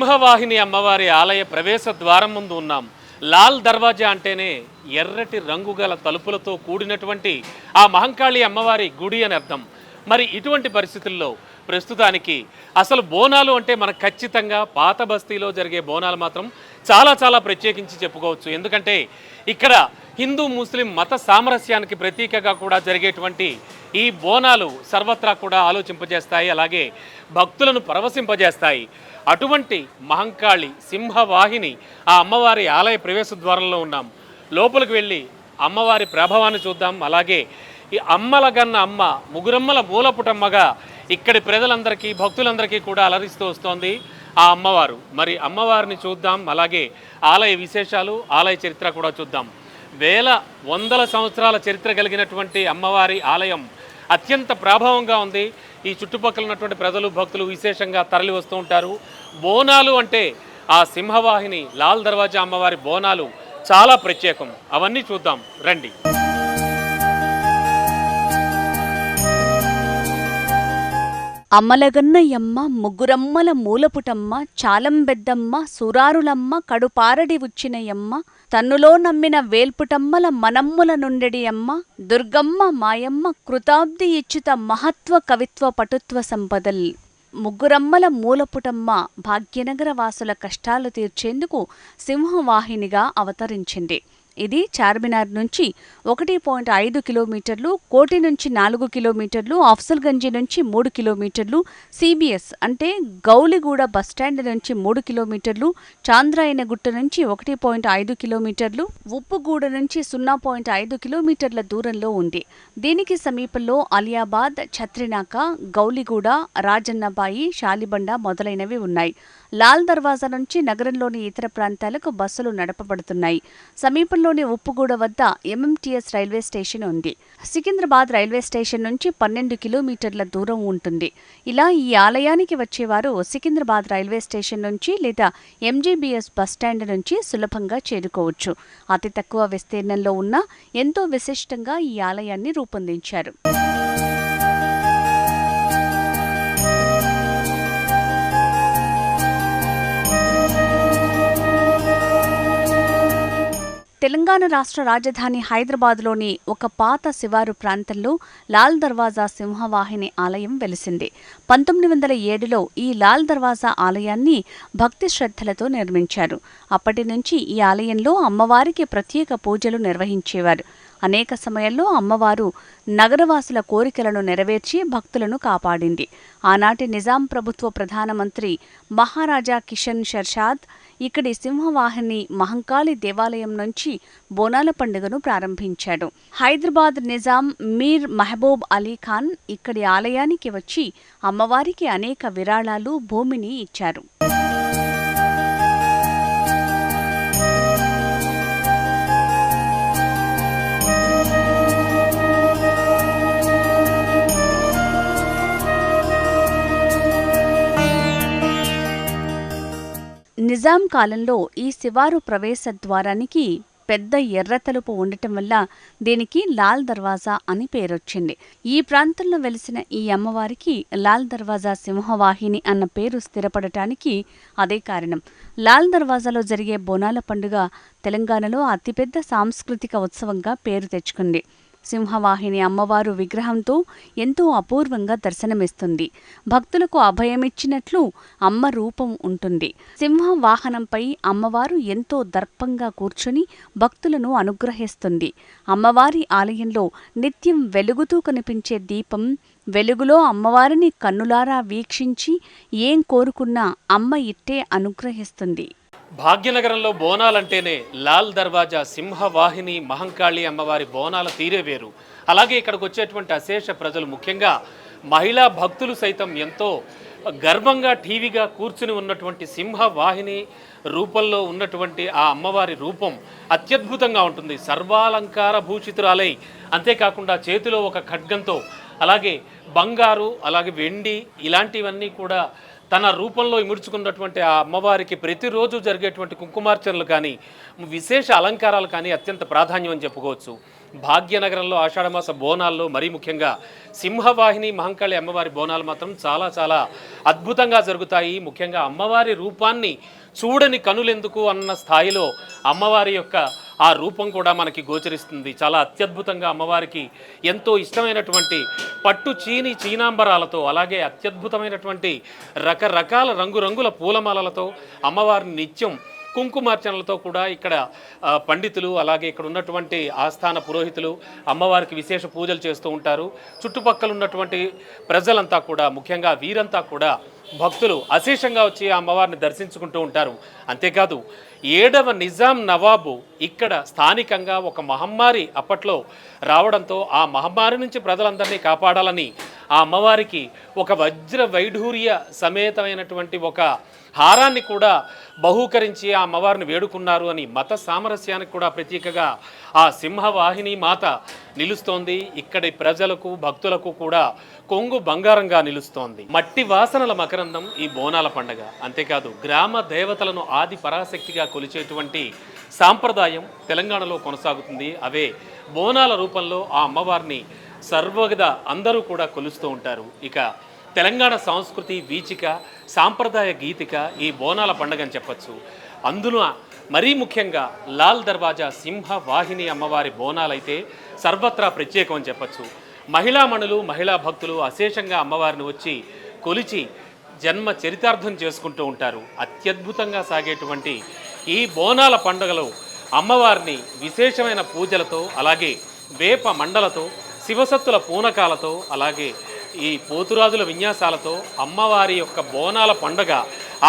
సింహవాహిని అమ్మవారి ఆలయ ప్రవేశ ద్వారం ముందు ఉన్నాం. లాల్ దర్వాజా అంటేనే ఎర్రటి రంగు గల తలుపులతో కూడినటువంటి ఆ మహంకాళి అమ్మవారి గుడి అని అర్థం. మరి ఇటువంటి పరిస్థితుల్లో ప్రస్తుతానికి అసలు బోనాలు అంటే మనకు ఖచ్చితంగా పాత బస్తీలో జరిగే బోనాలు మాత్రం చాలా చాలా ప్రత్యేకించి చెప్పుకోవచ్చు. ఎందుకంటే ఇక్కడ హిందూ ముస్లిం మత సామరస్యానికి ప్రతీకగా కూడా జరిగేటువంటి ఈ బోనాలు సర్వత్రా కూడా ఆలోచింపజేస్తాయి అలాగే భక్తులను పరవశింపజేస్తాయి. అటువంటి మహంకాళి సింహవాహిని ఆ అమ్మవారి ఆలయ ప్రవేశ ద్వారంలో ఉన్నాం. లోపలికి వెళ్ళి అమ్మవారి ప్రభావాన్ని చూద్దాం అలాగే ఈ అమ్మల గన్న అమ్మ ముగురమ్మల మూలపుటమ్మగా ఇక్కడి ప్రజలందరికీ భక్తులందరికీ కూడా అలరిస్తూ వస్తోంది ఆ అమ్మవారు. మరి అమ్మవారిని చూద్దాం అలాగే ఆలయ విశేషాలు ఆలయ చరిత్ర కూడా చూద్దాం. వేల వందల సంవత్సరాల చరిత్ర కలిగినటువంటి అమ్మవారి ఆలయం అత్యంత ప్రభావంగా ఉంది. ఈ చుట్టుపక్కల ఉన్నటువంటి ప్రజలు భక్తులు విశేషంగా తరలి వస్తూ ఉంటారు. బోనాలు అంటే ఆ సింహవాహిని లాల్ దర్వాజా అమ్మవారి బోనాలు చాలా ప్రత్యేకం. అవన్నీ చూద్దాం. రండి. అమ్మలగన్నయ్యమ్మ ముగ్గురమ్మల మూలపుటమ్మ చాలంబెద్దమ్మ సురారులమ్మ కడుపారడి ఉచ్చినయమ్మ తన్నులో నమ్మిన వేల్పుటమ్మల మనమ్ముల నుండెడి అమ్మ దుర్గమ్మ మాయమ్మ కృతాబ్ది ఇచ్చుత మహత్వ కవిత్వ పటుత్వ సంపదల్. ముగ్గురమ్మల మూలపుటమ్మ భాగ్యనగర వాసుల కష్టాలు తీర్చేందుకు సింహవాహినిగా అవతరించింది. ఇది చార్మినార్ నుంచి ఒకటి పాయింట్ ఐదు కిలోమీటర్లు కోటి నుంచి నాలుగు కిలోమీటర్లు అఫ్సల్గంజి నుంచి మూడు కిలోమీటర్లు సిబిఎస్ అంటే గౌలిగూడ బస్టాండ్ నుంచి మూడు కిలోమీటర్లు చాంద్రాయనగుట్ట నుంచి ఒకటి పాయింట్ ఐదు కిలోమీటర్లు ఉప్పుగూడ నుంచి సున్నా పాయింట్ ఐదు కిలోమీటర్ల దూరంలో ఉంది. దీనికి సమీపంలో అలియాబాద్ ఛత్రినాక గౌలిగూడ రాజన్నబాయి షాలిబండ మొదలైనవి ఉన్నాయి. లాల్ దర్వాజా నుంచి నగరంలోని ఇతర ప్రాంతాలకు బస్సులు నడపబడుతున్నాయి. సమీపంలోని ఉప్పుగూడ వద్ద ఎంఎంటీఎస్ రైల్వే స్టేషన్ ఉంది. సికింద్రాబాద్ రైల్వే స్టేషన్ నుంచి పన్నెండు కిలోమీటర్ల దూరం ఉంటుంది. ఇలా ఈ ఆలయానికి వచ్చేవారు సికింద్రాబాద్ రైల్వే స్టేషన్ నుంచి లేదా ఎంజీబీఎస్ బస్టాండ్ నుంచి సులభంగా చేరుకోవచ్చు. అతి తక్కువ విస్తీర్ణంలో ఉన్న ఎంతో విశిష్టంగా ఈ ఆలయాన్ని రూపొందించారు. తెలంగాణ రాష్ట్ర రాజధాని హైదరాబాద్లోని ఒక పాత శివారు ప్రాంతంలో లాల్ దర్వాజా సింహవాహిని ఆలయం వెలిసింది. పంతొమ్మిది వందల ఏడులో ఈ లాల్ దర్వాజా ఆలయాన్ని భక్తి శ్రద్ధలతో నిర్మించారు. అప్పటి నుంచి ఈ ఆలయంలో అమ్మవారికి ప్రత్యేక పూజలు నిర్వహించేవారు. అనేక సమయాల్లో అమ్మవారు నగరవాసుల కోరికలను నెరవేర్చి భక్తులను కాపాడింది. ఆనాటి నిజాం ప్రభుత్వ ప్రధానమంత్రి మహారాజా కిషన్ షర్షాద్ ఇక్కడి సింహవాహిని మహంకాళి దేవాలయం నుంచి బోనాల పండుగను ప్రారంభించాడు. హైదరాబాద్ నిజాం మీర్ మహబూబ్ అలీ ఖాన్ ఇక్కడి ఆలయానికి వచ్చి అమ్మవారికి అనేక విరాళాలు భూమిని ఇచ్చారు. నిజాం కాలంలో ఈ శివారు ప్రవేశ ద్వారానికి పెద్ద ఎర్ర తలుపు ఉండటం వల్ల దీనికి లాల్ దర్వాజా అని పేరొచ్చింది. ఈ ప్రాంతంలో వెలిసిన ఈ అమ్మవారికి లాల్ దర్వాజా సింహవాహిని అన్న పేరు స్థిరపడటానికి అదే కారణం. లాల్ దర్వాజాలో జరిగే బోనాల పండుగ తెలంగాణలో అతిపెద్ద సాంస్కృతిక ఉత్సవంగా పేరు తెచ్చుకుంది. సింహవాహిని అమ్మవారు విగ్రహంతో ఎంతో అపూర్వంగా దర్శనమిస్తుంది. భక్తులకు అభయమిచ్చినట్లు అమ్మ రూపం ఉంటుంది. సింహ వాహనంపై అమ్మవారు ఎంతో దర్పంగా కూర్చుని భక్తులను అనుగ్రహిస్తుంది. అమ్మవారి ఆలయంలో నిత్యం వెలుగుతూ కనిపించే దీపం వెలుగులో అమ్మవారిని కన్నులారా వీక్షించి ఏం కోరుకున్నా అమ్మ ఇట్టే అనుగ్రహిస్తుంది. భాగ్యనగరంలో బోనాలంటేనే లాల్ దర్వాజా సింహవాహిని మహంకాళి అమ్మవారి బోనాల తీరే వేరు. అలాగే ఇక్కడికి వచ్చేటువంటి అశేష ప్రజలు ముఖ్యంగా మహిళా భక్తులు సైతం ఎంతో గర్వంగా టీవీగా కూర్చుని ఉన్నటువంటి సింహవాహిని రూపంలో ఉన్నటువంటి ఆ అమ్మవారి రూపం అత్యద్భుతంగా ఉంటుంది. సర్వాలంకార భూషితురాలై అంతేకాకుండా చేతిలో ఒక ఖడ్గంతో అలాగే బంగారు అలాగే వెండి ఇలాంటివన్నీ కూడా తన రూపంలో ఇముడుచుకున్నటువంటి ఆ అమ్మవారికి ప్రతిరోజు జరిగేటువంటి కుంకుమార్చనలు కానీ విశేష అలంకారాలు కానీ అత్యంత ప్రాధాన్యం అని చెప్పుకోవచ్చు. భాగ్యనగరంలో ఆషాఢమాస బోనాల్లో మరీ ముఖ్యంగా సింహవాహిని మహంకాళి అమ్మవారి బోనాలు మాత్రం చాలా చాలా అద్భుతంగా జరుగుతాయి. ముఖ్యంగా అమ్మవారి రూపాన్ని చూడని కనులెందుకు అన్న స్థాయిలో అమ్మవారి యొక్క ఆ రూపం కూడా మనకి గోచరిస్తుంది. చాలా అత్యద్భుతంగా అమ్మవారికి ఎంతో ఇష్టమైనటువంటి పట్టు చీని చీనాంబరాలతో అలాగే అత్యద్భుతమైనటువంటి రకరకాల రంగురంగుల పూలమాలలతో అమ్మవారిని నిత్యం కుంకుమార్చనలతో కూడా ఇక్కడ పండితులు అలాగే ఇక్కడ ఉన్నటువంటి ఆస్థాన పురోహితులు అమ్మవారికి విశేష పూజలు చేస్తూ ఉంటారు. చుట్టుపక్కల ఉన్నటువంటి ప్రజలంతా కూడా ముఖ్యంగా వీరంతా కూడా భక్తులు అశేషంగా వచ్చి ఆ అమ్మవారిని దర్శించుకుంటూ ఉంటారు. అంతేకాదు ఏడవ నిజాం నవాబు ఇక్కడ స్థానికంగా ఒక మహమ్మారి అప్పట్లో రావడంతో ఆ మహమ్మారి నుంచి ప్రజలందరినీ కాపాడాలని ఆ అమ్మవారికి ఒక వజ్ర వైఢూర్య సమేతమైనటువంటి ఒక హారాన్ని కూడా బహూకరించి ఆ అమ్మవారిని వేడుకున్నారు అని మత సామరస్యానికి కూడా ప్రతీకగా ఆ సింహవాహిని మాత నిలుస్తోంది. ఇక్కడి ప్రజలకు భక్తులకు కూడా కొంగు బంగారంగా నిలుస్తోంది. మట్టి వాసనల మకరందం ఈ బోనాల పండగ. అంతేకాదు గ్రామ దేవతలను ఆది పరాశక్తిగా కొలిచేటువంటి సాంప్రదాయం తెలంగాణలో కొనసాగుతుంది. అవే బోనాల రూపంలో ఆ అమ్మవారిని సర్వగద అందరూ కూడా కొలుస్తూ ఉంటారు. ఇక తెలంగాణ సంస్కృతి వీచిక సాంప్రదాయ గీతిక ఈ బోనాల పండుగ అని చెప్పచ్చు. అందులో మరీ ముఖ్యంగా లాల్ దర్వాజా సింహ వాహిని అమ్మవారి బోనాలైతే సర్వత్రా ప్రత్యేకం అని చెప్పచ్చు. మహిళామణులు మహిళా భక్తులు అశేషంగా అమ్మవారిని వచ్చి కొలిచి జన్మ చరితార్థం చేసుకుంటూ ఉంటారు. అత్యద్భుతంగా సాగేటువంటి ఈ బోనాల పండుగలో అమ్మవారిని విశేషమైన పూజలతో అలాగే వేప మండలతో శివసత్తుల పూనకాలతో అలాగే ఈ పోతురాజుల విన్యాసాలతో అమ్మవారి యొక్క బోనాల పండగ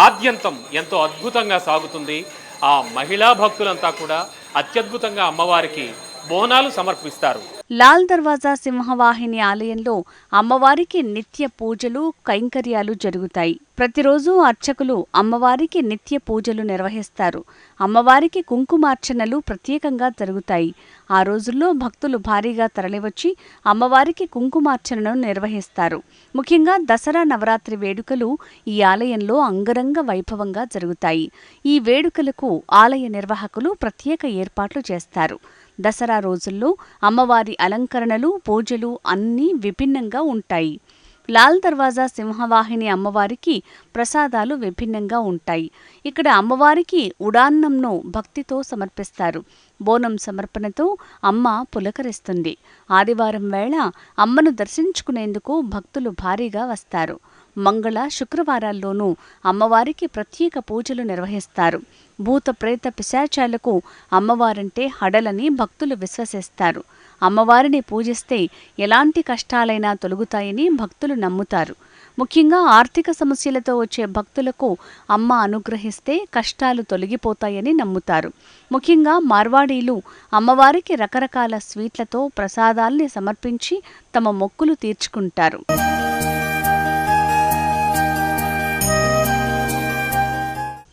ఆద్యంతం ఎంతో అద్భుతంగా సాగుతుంది. ఆ మహిళా భక్తులంతా కూడా అత్యద్భుతంగా అమ్మవారికి బోనాలు సమర్పిస్తారు. లాల్ దర్వాజా సింహవాహిని ఆలయంలో అమ్మవారికి నిత్య పూజలు కైంకర్యాలు జరుగుతాయి. ప్రతిరోజు అర్చకులు అమ్మవారికి నిత్య పూజలు నిర్వహిస్తారు. అమ్మవారికి కుంకుమార్చనలు ప్రత్యేకంగా జరుగుతాయి. ఆ రోజుల్లో భక్తులు భారీగా తరలివచ్చి అమ్మవారికి కుంకుమార్చనను నిర్వహిస్తారు. ముఖ్యంగా దసరా నవరాత్రి వేడుకలు ఈ ఆలయంలో అంగరంగ వైభవంగా జరుగుతాయి. ఈ వేడుకలకు ఆలయ నిర్వాహకులు ప్రత్యేక ఏర్పాట్లు చేస్తారు. దసరా రోజుల్లో అమ్మవారి అలంకరణలు పూజలు అన్నీ విభిన్నంగా ఉంటాయి. లాల్ దర్వాజా సింహవాహిని అమ్మవారికి ప్రసాదాలు విభిన్నంగా ఉంటాయి. ఇక్కడ అమ్మవారికి ఉడాన్నంను భక్తితో సమర్పిస్తారు. బోనం సమర్పణతో అమ్మ పులకరిస్తుంది. ఆదివారం వేళ అమ్మను దర్శించుకునేందుకు భక్తులు భారీగా వస్తారు. మంగళ శుక్రవారాల్లోనూ అమ్మవారికి ప్రత్యేక పూజలు నిర్వహిస్తారు. భూత ప్రేత పిశాచాలకు అమ్మవారంటే హడలని భక్తులు విశ్వసిస్తారు. అమ్మవారిని పూజిస్తే ఎలాంటి కష్టాలైనా తొలుగుతాయని భక్తులు నమ్ముతారు. ముఖ్యంగా ఆర్థిక సమస్యలతో వచ్చే భక్తులకు అమ్మ అనుగ్రహిస్తే కష్టాలు తొలగిపోతాయని నమ్ముతారు. ముఖ్యంగా మార్వాడీలు అమ్మవారికి రకరకాల స్వీట్లతో ప్రసాదాల్ని సమర్పించి తమ మొక్కులు తీర్చుకుంటారు.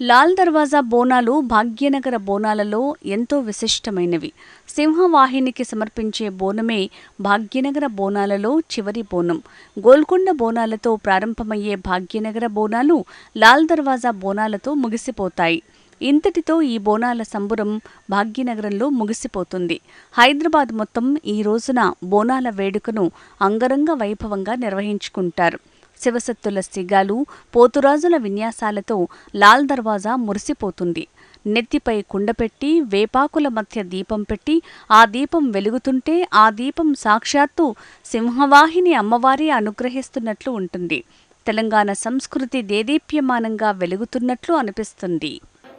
లాల్ దర్వాజా బోనాలు భాగ్యనగర బోనాలలో ఎంతో విశిష్టమైనవి. సింహవాహినికి సమర్పించే బోనమే భాగ్యనగర బోనాలలో చివరి బోనం. గోల్కొండ బోనాలతో ప్రారంభమయ్యే భాగ్యనగర బోనాలు లాల్ దర్వాజా బోనాలతో ముగిసిపోతాయి. ఇంతటితో ఈ బోనాల సంబురం భాగ్యనగరంలో ముగిసిపోతుంది. హైదరాబాద్ మొత్తం ఈ రోజున బోనాల వేడుకను అంగరంగ వైభవంగా నిర్వహించుకుంటారు. శివసత్తుల సిగాలు పోతురాజుల విన్యాసాలతో లాల్ దర్వాజా మురిసిపోతుంది. నెత్తిపై కుండపెట్టి వేపాకుల మధ్య దీపం పెట్టి ఆ దీపం వెలుగుతుంటే ఆ దీపం సాక్షాత్తు సింహవాహిని అమ్మవారి అనుగ్రహిస్తున్నట్లు ఉంటుంది. తెలంగాణ సంస్కృతి దేదీప్యమానంగా వెలుగుతున్నట్లు అనిపిస్తుంది.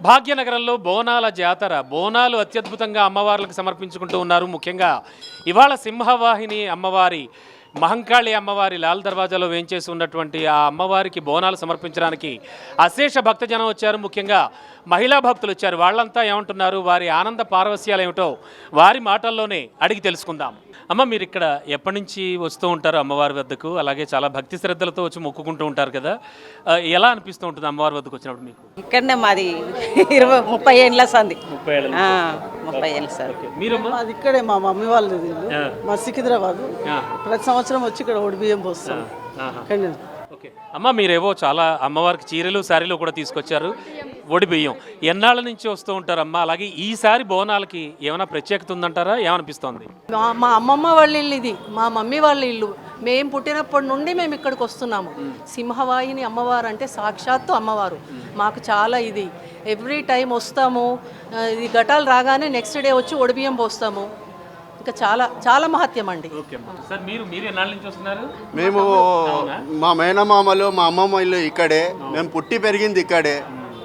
భాగ్యనగరంలో బోనాల జాతర బోనాలు అత్యద్భుతంగా అమ్మవార్లకు సమర్పించుకుంటూ ఉన్నారు ముఖ్యంగా. ఇవాళ సింహవాహిని అమ్మవారి మహంకాళి అమ్మవారి లాల్ దర్వాజాలో వేంచేసి ఉన్నటువంటి ఆ అమ్మవారికి బోనాలు సమర్పించడానికి అశేష భక్తజనం వచ్చారు. ముఖ్యంగా మహిళా భక్తులు వచ్చారు. వాళ్ళంతా ఏమంటున్నారు? వారి ఆనంద పారవస్యాలు ఏమిటో వారి మాటల్లోనే అడిగి తెలుసుకుందాం. అమ్మ మీరు ఇక్కడ ఎప్పటి నుంచి వస్తూ ఉంటారు అమ్మవారి వద్దకు? అలాగే చాలా భక్తి శ్రద్ధలతో వచ్చి మొక్కుకుంటూ ఉంటారు కదా. ఎలా అనిపిస్తూ ఉంటుంది అమ్మవారి వద్దకు వచ్చినప్పుడు మీకు? ఇక్కడనే మాది ఇరవై ముప్పై ఏళ్ళ సంది. ముప్పై ఏళ్ళ ఆ, ముప్పై ఏళ్ళ సార్. మీరమ్మా? అది ఇక్కడే మా మమ్మీ వాళ్ళది. మా సికింద్రాబాద్. ప్రతి సంవత్సరం వచ్చి ఇక్కడ ఒడి బియ్యం పోస్తాం. అమ్మ మీరేవో చాలా అమ్మవారికి చీరలు శారీలు కూడా తీసుకొచ్చారు. ఒడి బియ్యం. ఎన్నాళ్ళ నుంచి వస్తూ ఉంటారమ్మా? అలాగే ఈసారి బోనాలకి ఏమైనా ప్రత్యేకత ఉందంటారా? ఏమనిపిస్తోంది? మా అమ్మమ్మ వాళ్ళ ఇల్లు ఇది. మా మమ్మీ వాళ్ళ ఇల్లు. మేము పుట్టినప్పటి నుండి మేము ఇక్కడికి వస్తున్నాము. సింహవాహిని అమ్మవారు అంటే సాక్షాత్తు అమ్మవారు. మాకు చాలా ఇది. ఎవ్రీ టైం వస్తాము. ఇది ఘటాలు రాగానే నెక్స్ట్ డే వచ్చి ఒడిబియ్యం పోస్తాము. ఇంకా చాలా చాలా మహత్యం అండి ఓకే సార్ మీరు మీరు ఎన్నాళ్ళ నుంచి వస్తున్నారు? మేము మా మేనమామలు మా అమ్మమ్మ ఇల్లు ఇక్కడే. మేము పుట్టి పెరిగింది ఇక్కడే.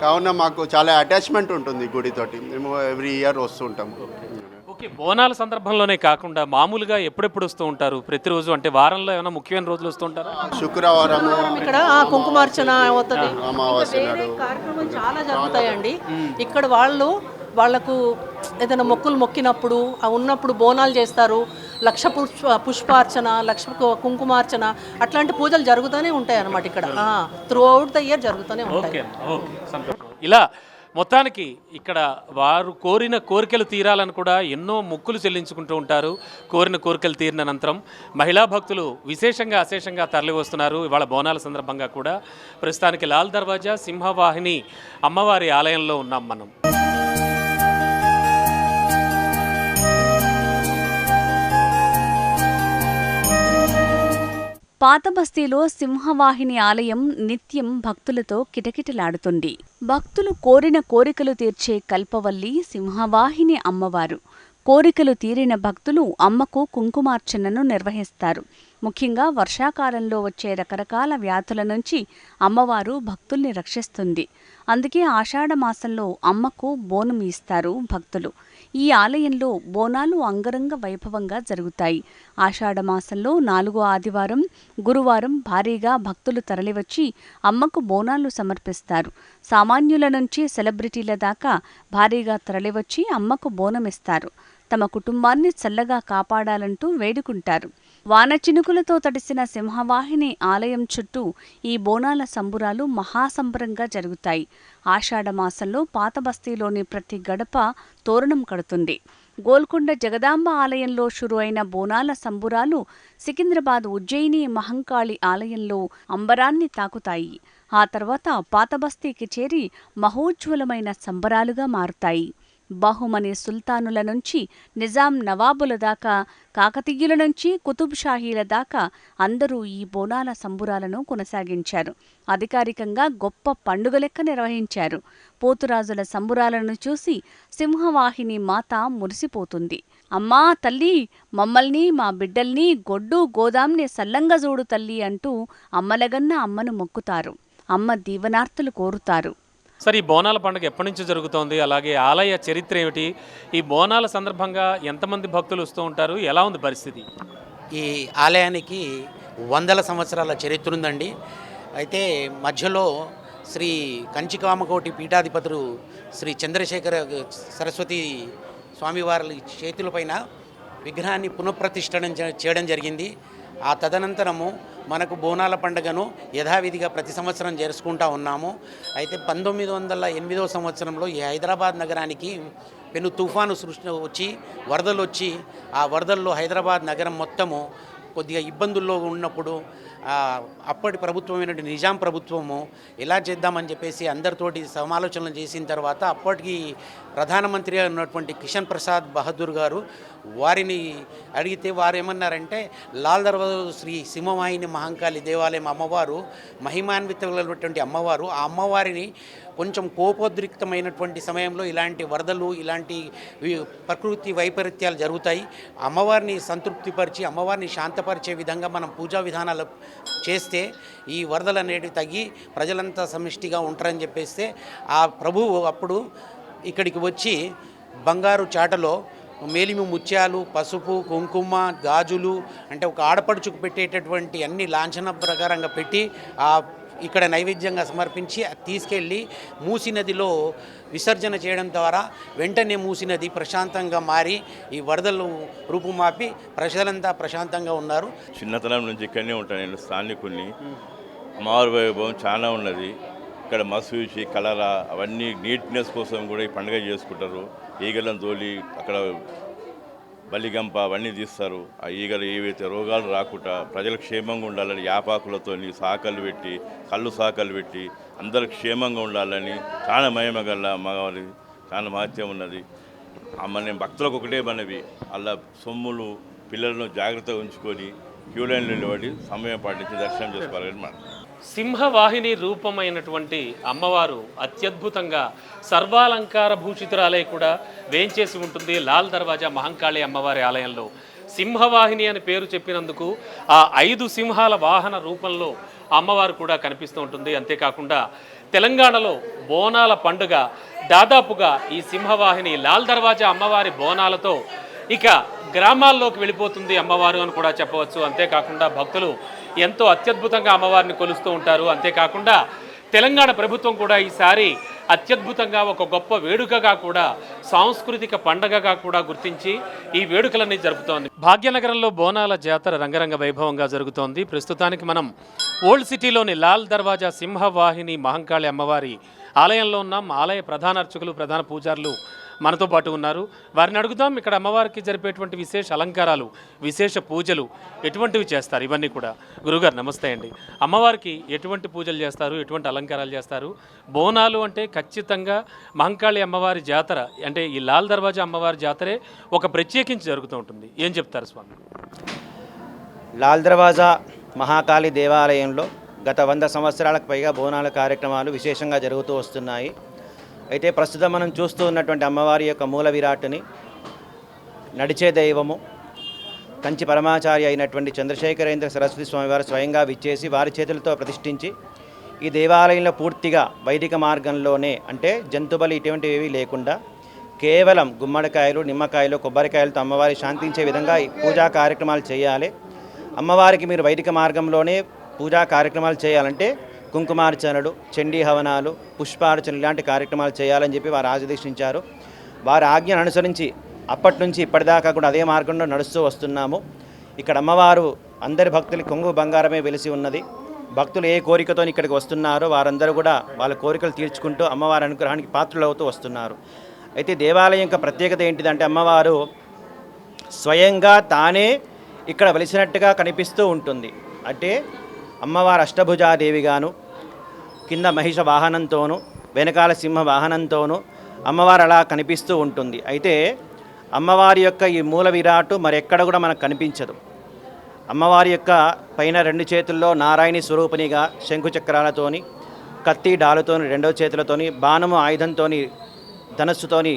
కావున మాకు చాలా అటాచ్మెంట్ ఉంటుంది గుడితోటి. మేము ఎవ్రీ ఇయర్ వస్తుంటాము. ఓకే. బోనాల సందర్భంలోనే కాకుండా మామూలుగా ఎప్పుడెప్పుడు వస్తూ ఉంటారు? ప్రతిరోజు అంటే వారంలో ఏమైనా ముఖ్యమైన రోజులు వస్తూ ఉంటారా? శుక్రవారము. ఇక్కడ ఆ, కుంకుమార్చన అవుతుంది. కార్యక్రమాలు చాలా జరుగుతాయండి. ఇక్కడ వాళ్ళు వాళ్ళకు ఏదైనా మొక్కులు మొక్కినప్పుడు ఆ ఉన్నప్పుడు బోనాలు చేస్తారు. లక్ష పుష్ప పుష్పార్చన లక్ష కుంకుమార్చన అట్లాంటి పూజలు జరుగుతూనే ఉంటాయి అన్నమాట ఇక్కడ. త్రూ అవుట్ ద ఇయర్ జరుగుతూనే ఉంటాయి. ఓకే ఓకే ఇలా మొత్తానికి ఇక్కడ వారు కోరిన కోరికలు తీరాలని కూడా ఎన్నో మొక్కులు చెల్లించుకుంటూ ఉంటారు. కోరిన కోరికలు తీరిన అనంతరం మహిళా భక్తులు విశేషంగా అశేషంగా తరలివస్తున్నారు. ఇవాళ బోనాల సందర్భంగా కూడా ప్రస్తుతానికి లాల్ దర్వాజా సింహవాహిని అమ్మవారి ఆలయంలో ఉన్నాం మనం. పాత బస్తీలో సింహవాహిని ఆలయం నిత్యం భక్తులతో కిటకిటలాడుతుంది. భక్తులు కోరిన కోరికలు తీర్చే కల్పవల్లి సింహవాహిని అమ్మవారు. కోరికలు తీరిన భక్తులు అమ్మకు కుంకుమార్చనను నిర్వహిస్తారు. ముఖ్యంగా వర్షాకాలంలో వచ్చే రకరకాల వ్యాధుల నుంచి అమ్మవారు భక్తుల్ని రక్షిస్తుంది. అందుకే ఆషాఢ మాసంలో అమ్మకు బోనం ఇస్తారు భక్తులు. ఈ ఆలయంలో బోనాలు అంగరంగ వైభవంగా జరుగుతాయి. ఆషాఢ మాసంలో నాలుగో ఆదివారం గురువారం భారీగా భక్తులు తరలివచ్చి అమ్మకు బోనాలు సమర్పిస్తారు. సామాన్యుల నుంచి సెలబ్రిటీల దాకా భారీగా తరలివచ్చి అమ్మకు బోనమిస్తారు. తమ కుటుంబాన్ని చల్లగా కాపాడాలంటూ వేడుకుంటారు. వాన చినుకులతో తడిసిన సింహవాహిని ఆలయం చుట్టూ ఈ బోనాల సంబురాలు మహాసంబరంగా జరుగుతాయి. ఆషాఢమాసంలో పాత బస్తీలోని ప్రతి గడప తోరణం కడుతుంది. గోల్కొండ జగదాంబ ఆలయంలో షురు అయిన బోనాల సంబురాలు సికింద్రాబాద్ ఉజ్జయిని మహంకాళి ఆలయంలో అంబరాన్ని తాకుతాయి. ఆ తర్వాత పాతబస్తీకి చేరి మహోజ్వలమైన సంబరాలుగా మారుతాయి. బహుమని సుల్తానుల నుంచి నిజాం నవాబుల దాకా కాకతీయుల నుంచి కుతుబ్ షాహీల దాకా అందరూ ఈ బోనాల సంబురాలను కొనసాగించారు. అధికారికంగా గొప్ప పండుగ లెక్క నిర్వహించారు. పోతురాజుల సంబురాలను చూసి సింహవాహిని మాత మురిసిపోతుంది. అమ్మా తల్లి మమ్మల్ని మా బిడ్డల్ని గొడ్డు గోదాంని సల్లంగా చూడు తల్లి అంటూ అమ్మలగన్న అమ్మను మొక్కుతారు. అమ్మ దీవనార్తలు కోరుతారు. సరే ఈ బోనాల పండుగ ఎప్పటి నుంచి జరుగుతోంది? అలాగే ఆలయ చరిత్ర ఏమిటి? ఈ బోనాల సందర్భంగా ఎంతమంది భక్తులు వస్తూ ఉంటారు? ఎలా ఉంది పరిస్థితి? ఈ ఆలయానికి వందల సంవత్సరాల చరిత్ర ఉందండి. అయితే మధ్యలో శ్రీ కంచికామకోటి పీఠాధిపతులు శ్రీ చంద్రశేఖర సరస్వతి స్వామివారి చేతులపైన విగ్రహాన్ని పునఃప్రతిష్ఠడం చేయడం జరిగింది. ఆ తదనంతరము మనకు బోనాల పండుగను యథావిధిగా ప్రతి సంవత్సరం జరుపుకుంటా ఉన్నాము. అయితే పంతొమ్మిది వందల ఎనిమిదో సంవత్సరంలో ఈ హైదరాబాద్ నగరానికి పెను తుఫాను సృష్టి వచ్చి వరదలు వచ్చి ఆ వరదల్లో హైదరాబాద్ నగరం మొత్తము కొద్దిగా ఇబ్బందుల్లో ఉన్నప్పుడు అప్పటి ప్రభుత్వమైనటువంటి నిజాం ప్రభుత్వము ఎలా చేద్దామని చెప్పేసి అందరితోటి సమాలోచనలు చేసిన తర్వాత అప్పటికి ప్రధానమంత్రి ఉన్నటువంటి కిషన్ ప్రసాద్ బహదూర్ గారు వారిని అడిగితే వారు ఏమన్నారంటే లాల్ దర్వాజా శ్రీ సింహవాహిని మహంకాళి దేవాలయం అమ్మవారు మహిమాన్వితమైనటువంటి అమ్మవారు ఆ అమ్మవారిని కొంచెం కోపోద్రిక్తమైనటువంటి సమయంలో ఇలాంటి వరదలు ఇలాంటి ప్రకృతి వైపరీత్యాలు జరుగుతాయి. అమ్మవారిని సంతృప్తిపరిచి అమ్మవారిని శాంతపరిచే విధంగా మనం పూజా విధానాలు చేస్తే ఈ వరదలు అనేటివి తగ్గి ప్రజలంతా సమిష్టిగా ఉంటారని చెప్పేస్తే ఆ ప్రభువు అప్పుడు ఇక్కడికి వచ్చి బంగారు చాటలో మేలిమి ముత్యాలు పసుపు కుంకుమ గాజులు అంటే ఒక ఆడపడుచుకు పెట్టేటటువంటి అన్ని లాంఛన ప్రకారంగా పెట్టి ఆ ఇక్కడ నైవేద్యంగా సమర్పించి అది తీసుకెళ్ళి మూసి నదిలో విసర్జన చేయడం ద్వారా వెంటనే మూసి నది ప్రశాంతంగా మారి ఈ వరదలు రూపుమాపి ప్రజలంతా ప్రశాంతంగా ఉన్నారు. చిన్నతనం నుంచి ఇక్కడనే ఉంటాను నేను స్థానికుల్ని. అమ్మవారి వైభవం చాలా ఉన్నది. ఇక్కడ మసూచి కలరా అవన్నీ నీట్నెస్ కోసం కూడా ఈ పండుగ చేసుకుంటారు. ఈగలను తోలి అక్కడ బలిగంప అవన్నీ తీస్తారు. ఆ ఈగలు ఏవైతే రోగాలు రాకుండా ప్రజలు క్షేమంగా ఉండాలని యాపాకులతోని సాకలు పెట్టి కళ్ళు సాకలు పెట్టి అందరు క్షేమంగా ఉండాలని చాలా మహిమ గల మగవారి చాలా మహత్యం ఉన్నది. మన భక్తులకు ఒకటే మనవి. అలా సొమ్ములు పిల్లలను జాగ్రత్తగా ఉంచుకొని క్యూ లైన్లో నిలబడి సమయం పాటించి దర్శనం చేసుకోవాలని మనం సింహవాహిని రూపమైనటువంటి అమ్మవారు అత్యద్భుతంగా సర్వాలంకార భూషితురాలై కూడా వేంచేసి ఉంటుంది లాల్ దర్వాజా మహంకాళి అమ్మవారి ఆలయంలో. సింహవాహిని అని పేరు చెప్పినందుకు ఆ ఐదు సింహాల వాహన రూపంలో అమ్మవారు కూడా కనిపిస్తూ ఉంటుంది. అంతేకాకుండా తెలంగాణలో బోనాల పండుగ దాదాపుగా ఈ సింహవాహిని లాల్ దర్వాజా అమ్మవారి బోనాలతో ఇక గ్రామాల్లోకి వెళ్ళిపోతుంది అమ్మవారు అని కూడా చెప్పవచ్చు. అంతేకాకుండా భక్తులు ఎంతో అత్యద్భుతంగా అమ్మవారిని కొలుస్తూ ఉంటారు. అంతేకాకుండా తెలంగాణ ప్రభుత్వం కూడా ఈసారి అత్యద్భుతంగా ఒక గొప్ప వేడుకగా కూడా సాంస్కృతిక పండగగా కూడా గుర్తించి ఈ వేడుకలన్నీ జరుపుతోంది. భాగ్యనగరంలో బోనాల జాతర రంగరంగ వైభవంగా జరుగుతోంది. ప్రస్తుతానికి మనం ఓల్డ్ సిటీలోని లాల్ దర్వాజా సింహవాహిని మహంకాళి అమ్మవారి ఆలయంలో ఉన్నాం. ఆలయ ప్రధాన అర్చకులు ప్రధాన పూజారులు మనతో పాటు ఉన్నారు. వారిని అడుగుదాం ఇక్కడ అమ్మవారికి జరిపేటువంటి విశేష అలంకారాలు విశేష పూజలు ఎటువంటివి చేస్తారు? ఇవన్నీ కూడా. గురుగారు నమస్తే అండి. అమ్మవారికి ఎటువంటి పూజలు చేస్తారు? ఎటువంటి అలంకారాలు చేస్తారు? బోనాలు అంటే ఖచ్చితంగా మహంకాళి అమ్మవారి జాతర అంటే ఈ లాల్ దర్వాజా అమ్మవారి జాతరే ఒక ప్రత్యేకించి జరుగుతూ ఉంటుంది. ఏం చెప్తారు స్వామి? లాల్ దర్వాజా మహాకాళి దేవాలయంలో గత వంద సంవత్సరాలకు పైగా బోనాల కార్యక్రమాలు విశేషంగా జరుగుతూ వస్తున్నాయి. అయితే ప్రస్తుతం మనం చూస్తూ ఉన్నటువంటి అమ్మవారి యొక్క మూల విరాట్ని నడిచే దైవము కంచి పరమాచారి అయినటువంటి చంద్రశేఖరేంద్ర సరస్వతి స్వామివారు స్వయంగా విచ్చేసి వారి చేతులతో ప్రతిష్ఠించి ఈ దేవాలయంలో పూర్తిగా వైదిక మార్గంలోనే అంటే జంతుబలి ఇటువంటివి ఏవి లేకుండా కేవలం గుమ్మడికాయలు నిమ్మకాయలు కొబ్బరికాయలతో అమ్మవారి శాంతించే విధంగా ఈ పూజా కార్యక్రమాలు చేయాలి. అమ్మవారికి మీరు వైదిక మార్గంలోనే పూజా కార్యక్రమాలు చేయాలంటే కుంకుమార్చనలు చండీ హవనాలు పుష్పార్చనలు ఇలాంటి కార్యక్రమాలు చేయాలని చెప్పి వారు ఆదేశించారు. వారి ఆజ్ఞను అనుసరించి అప్పటి నుంచి ఇప్పటిదాకా కూడా అదే మార్గంలో నడుస్తూ వస్తున్నాము. ఇక్కడ అమ్మవారు అందరి భక్తులకి కొంగు బంగారమే వెలిసి ఉన్నది. భక్తులు ఏ కోరికతో ఇక్కడికి వస్తున్నారో వారందరూ కూడా వాళ్ళ కోరికలు తీర్చుకుంటూ అమ్మవారి అనుగ్రహానికి పాత్రలు అవుతూ వస్తున్నారు. అయితే దేవాలయం యొక్క ప్రత్యేకత ఏంటిదంటే అమ్మవారు స్వయంగా తానే ఇక్కడ వెలిసినట్టుగా కనిపిస్తూ ఉంటుంది. అంటే అమ్మవారు అష్టభుజాదేవిగాను కింద మహిష వాహనంతోనూ వెనకాల సింహ వాహనంతోనూ అమ్మవారు అలా కనిపిస్తూ ఉంటుంది. అయితే అమ్మవారి యొక్క ఈ మూల విరాటు మరెక్కడ కూడా మనకు కనిపించదు. అమ్మవారి యొక్క పైన రెండు చేతుల్లో నారాయణి స్వరూపిణిగా శంఖుచక్రాలతోని కత్తి డాలుతోని రెండవ చేతులతోని బాణము ఆయుధంతోని ధనస్సుతోని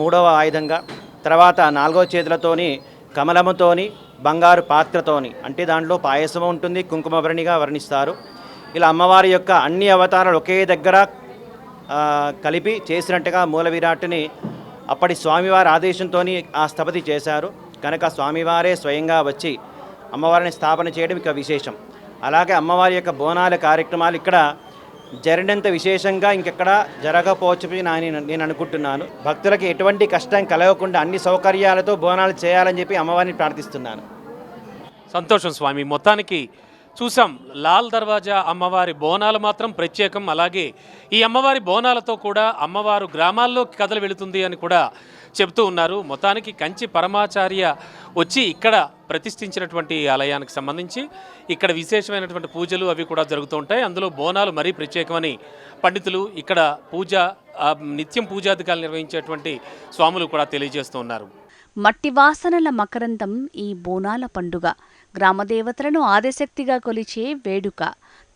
మూడవ ఆయుధంగా తర్వాత నాలుగవ చేతులతోని కమలముతోని బంగారు పాత్రతోని అంటే దాంట్లో పాయసం ఉంటుంది కుంకుమభరణిగా వర్ణిస్తారు. ఇలా అమ్మవారి యొక్క అన్ని అవతారాలు ఒకే దగ్గర కలిపి చేసినట్టుగా మూల విరాట్ని అప్పటి స్వామివారి ఆదేశంతో ఆ స్థపతి చేశారు. కనుక స్వామివారే స్వయంగా వచ్చి అమ్మవారిని స్థాపన చేయడం ఇక విశేషం. అలాగే అమ్మవారి యొక్క బోనాల కార్యక్రమాలు ఇక్కడ జరిగినంత విశేషంగా ఇంకెక్కడ జరగకపోవచ్చు నేను నేను అనుకుంటున్నాను. భక్తులకు ఎటువంటి కష్టం కలగకుండా అన్ని సౌకర్యాలతో బోనాలు చేయాలని చెప్పి అమ్మవారిని ప్రార్థిస్తున్నాను. సంతోషం స్వామి. మొత్తానికి చూసాం లాల్ దర్వాజా అమ్మవారి బోనాలు మాత్రం ప్రత్యేకం. అలాగే ఈ అమ్మవారి బోనాలతో కూడా అమ్మవారు గ్రామాల్లోకి కథలు వెళుతుంది అని కూడా చెబుతూ ఉన్నారు. మొత్తానికి కంచి పరమాచార్య వచ్చి ఇక్కడ ప్రతిష్ఠించినటువంటి ఆలయానికి సంబంధించి ఇక్కడ విశేషమైనటువంటి పూజలు అవి కూడా జరుగుతూ ఉంటాయి. అందులో బోనాలు మరీ ప్రత్యేకమని పండితులు ఇక్కడ పూజ నిత్యం పూజాధికారులు నిర్వహించేటువంటి స్వాములు కూడా తెలియజేస్తూ ఉన్నారు. మట్టి వాసనల మకరందం ఈ బోనాల పండుగ. గ్రామదేవతలను ఆదిశక్తిగా కొలిచే వేడుక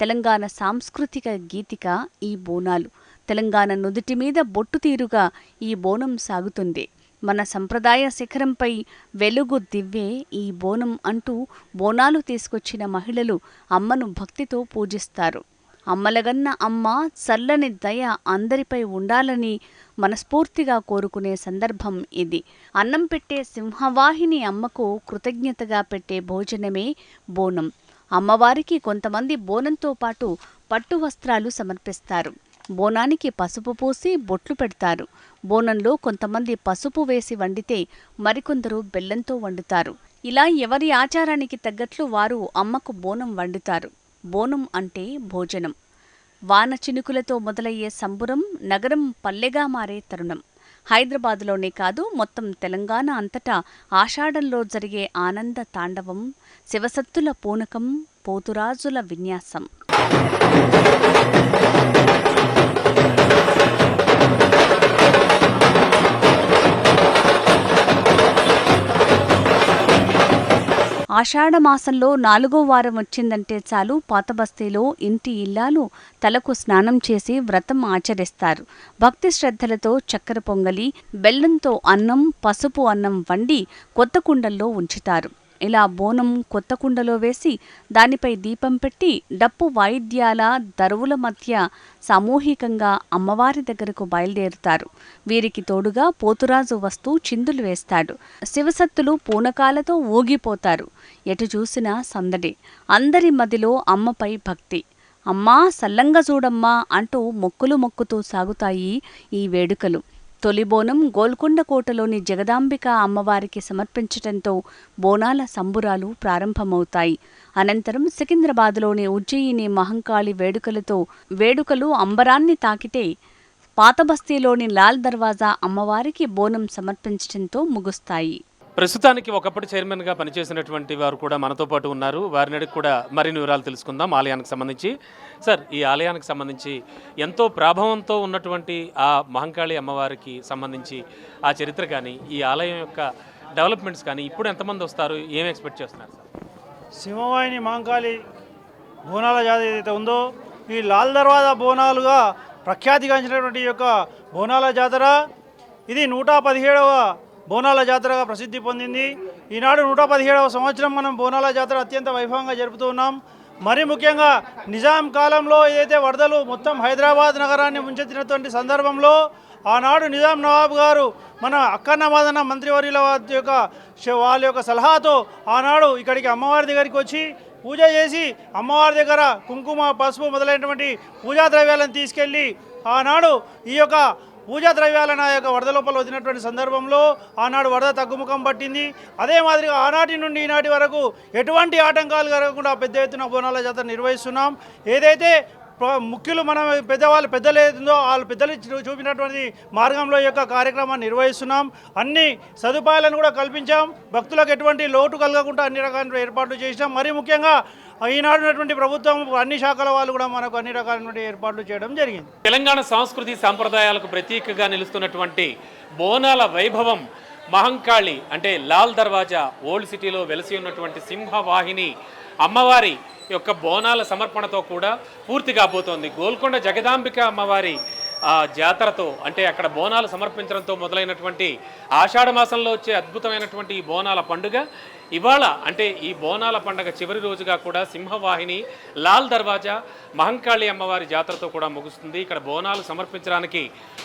తెలంగాణ సాంస్కృతిక గీతిక ఈ బోనాలు. తెలంగాణ నుదుటి మీద బొట్టు తీరుగా ఈ బోనం సాగుతుంది. మన సంప్రదాయ శిఖరంపై వెలుగు దివ్వే ఈ బోనం అంటూ బోనాలు తీసుకొచ్చిన మహిళలు అమ్మను భక్తితో పూజిస్తారు. అమ్మలగన్న అమ్మ చల్లని దయ అందరిపై ఉండాలని మనస్ఫూర్తిగా కోరుకునే సందర్భం ఇది. అన్నం పెట్టే సింహవాహిని అమ్మకు కృతజ్ఞతగా పెట్టే భోజనమే బోనం. అమ్మవారికి కొంతమంది బోనంతో పాటు పట్టు వస్త్రాలు సమర్పిస్తారు. బోనానికి పసుపు పూసి బొట్లు పెడతారు. బోనంలో కొంతమంది పసుపు వేసి వండితే మరికొందరు బెల్లంతో వండుతారు. ఇలా ఎవరి ఆచారానికి తగ్గట్లు వారు అమ్మకు బోనం వండుతారు. బోనం అంటే భోజనం. వాన చినుకులతో మొదలయ్యే సంబురం నగరం పల్లెగా మారే తరుణం. హైదరాబాదులోనే కాదు మొత్తం తెలంగాణ అంతటా ఆషాఢంలో జరిగే ఆనంద తాండవం శివసత్తుల పూనకం పోతురాజుల విన్యాసం. ఆషాఢ మాసంలో నాలుగో వారం వచ్చిందంటే చాలు పాతబస్తీలో ఇంటి ఇల్లాలు తలకు స్నానం చేసి వ్రతం ఆచరిస్తారు. భక్తి శ్రద్ధలతో చక్కెర పొంగలి బెల్లంతో అన్నం పసుపు అన్నం వండి కొత్త కుండల్లో ఉంచుతారు. ఇలా బోనం కొత్త కుండలో వేసి దానిపై దీపం పెట్టి డప్పు వాయిద్యాల దరువుల మధ్య సామూహికంగా అమ్మవారి దగ్గరకు బయలుదేరుతారు. వీరికి తోడుగా పోతురాజు వస్తూ చిందులు వేస్తాడు. శివసత్తులు పూనకాలతో ఊగిపోతారు. ఎటు చూసినా సందడి. అందరి మదిలో అమ్మపై భక్తి. అమ్మా సల్లంగా చూడమ్మా అంటూ మొక్కులు మొక్కుతూ సాగుతాయి ఈ వేడుకలు. తొలి బోనం గోల్కొండ కోటలోని జగదాంబిక అమ్మవారికి సమర్పించటంతో బోనాల సంబురాలు ప్రారంభమవుతాయి. అనంతరం సికింద్రాబాద్లోని ఉజ్జయిని మహంకాళి వేడుకలతో వేడుకలు అంబరాన్ని తాకితే పాతబస్తీలోని లాల్ దర్వాజా అమ్మవారికి బోనం సమర్పించటంతో ముగుస్తాయి. ప్రస్తుతానికి ఒకప్పటి చైర్మన్గా పనిచేసినటువంటి వారు కూడా మనతో పాటు ఉన్నారు. వారిని అడిగి కూడా మరిన్ని వివరాలు తెలుసుకుందాం. ఆలయానికి సంబంధించి. సార్ ఈ ఆలయానికి సంబంధించి ఎంతో ప్రాభవంతో ఉన్నటువంటి ఆ మహంకాళి అమ్మవారికి సంబంధించి ఆ చరిత్ర కానీ ఈ ఆలయం యొక్క డెవలప్మెంట్స్ కానీ ఇప్పుడు ఎంతమంది వస్తారు? ఏం ఎక్స్పెక్ట్ చేస్తున్నారు సార్? సింహవాహిని మాంకాళి బోనాల జాతి ఏదైతే ఉందో ఈ లాల్ దర్వాజా బోనాలుగా ప్రఖ్యాతిగాంచినటువంటి ఈ యొక్క బోనాల జాతర ఇది నూట పదిహేడవ బోనాల జాతరగా ప్రసిద్ధి పొందింది. ఈనాడు నూట పదిహేడవ సంవత్సరం మనం బోనాల జాతర అత్యంత వైభవంగా జరుపుతూ ఉన్నాం. మరి ముఖ్యంగా నిజాం కాలంలో ఏదైతే వరదలు మొత్తం హైదరాబాద్ నగరాన్ని ముంచెత్తినటువంటి సందర్భంలో ఆనాడు నిజాం నవాబ్ గారు మన అక్కన్న మదన మంత్రివర్యుల వారి యొక్క వాళ్ళ యొక్క సలహాతో ఆనాడు ఇక్కడికి అమ్మవారి దగ్గరికి వచ్చి పూజ చేసి అమ్మవారి దగ్గర కుంకుమ పసుపు మొదలైనటువంటి పూజా ద్రవ్యాలను తీసుకెళ్ళి ఆనాడు ఈ యొక్క పూజా ద్రవ్యాలను ఆ యొక్క వరద లోపల వదిలినటువంటి సందర్భంలో ఆనాడు వరద తగ్గుముఖం పట్టింది. అదే మాదిరిగా ఆనాటి నుండి ఈనాటి వరకు ఎటువంటి ఆటంకాలు కలగకుండా పెద్ద ఎత్తున బోనాల జాతర నిర్వహిస్తున్నాం. ఏదైతే ముఖ్యులు మనం పెద్దవాళ్ళు పెద్దలు ఏదో వాళ్ళు పెద్దలు చూ- చూపినటువంటి మార్గంలో యొక్క కార్యక్రమాన్ని నిర్వహిస్తున్నాం. అన్ని సదుపాయాలను కూడా కల్పించాం. భక్తులకు ఎటువంటి లోటు కలగకుండా అన్ని రకాల ఏర్పాట్లు చేసినాం మరీ ముఖ్యంగా ఈనాడున్నటువంటి ప్రభుత్వం అన్ని శాఖల వాళ్ళు కూడా మనకు అన్ని రకాలైనటువంటి ఏర్పాట్లు చేయడం జరిగింది. తెలంగాణ సంస్కృతి సాంప్రదాయాలకు ప్రతీకగా నిలుస్తున్నటువంటి బోనాల వైభవం మహంకాళి అంటే లాల్ దర్వాజా ఓల్డ్ సిటీలో వెలసి ఉన్నటువంటి సింహవాహిని అమ్మవారి యొక్క బోనాల సమర్పణతో కూడా పూర్తి కాబోతోంది గోల్కొండ జగదాంబిక అమ్మవారి ఆ జాతరతో అంటే అక్కడ బోనాలు సమర్పించడంతో మొదలైనటువంటి ఆషాఢ మాసంలో వచ్చే అద్భుతమైనటువంటి ఈ బోనాల పండుగ. ఇవాళ అంటే ఈ బోనాల పండుగ చివరి రోజుగా కూడా సింహవాహిని లాల్ దర్వాజా మహంకాళి అమ్మవారి జాతరతో కూడా ముగుస్తుంది. ఇక్కడ బోనాలు సమర్పించడానికి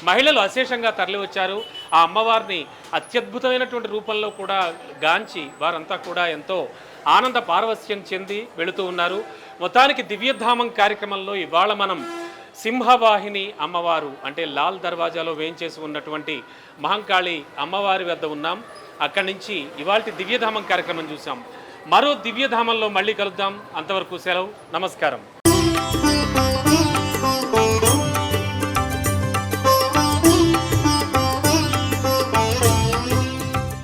మహిళలు అశేషంగా తరలివచ్చారు. ఆ అమ్మవారిని అత్యద్భుతమైనటువంటి రూపంలో కూడా గాంచి వారంతా కూడా ఎంతో ఆనంద పారవస్యం చెంది వెళుతూ ఉన్నారు. మొత్తానికి దివ్యధామం కార్యక్రమంలో ఇవాళ మనం సింహవాహిని అమ్మవారు అంటే లాల్ దర్వాజాలో వేయించేసి ఉన్నటువంటి మహంకాళి అమ్మవారి వద్ద ఉన్నాం. అక్కడి నుంచి ఇవాళ దివ్యధామం కార్యక్రమం చూసాం మరో దివ్యధామంలో మళ్ళీ కలుద్దాం. అంతవరకు సెలవు. నమస్కారం.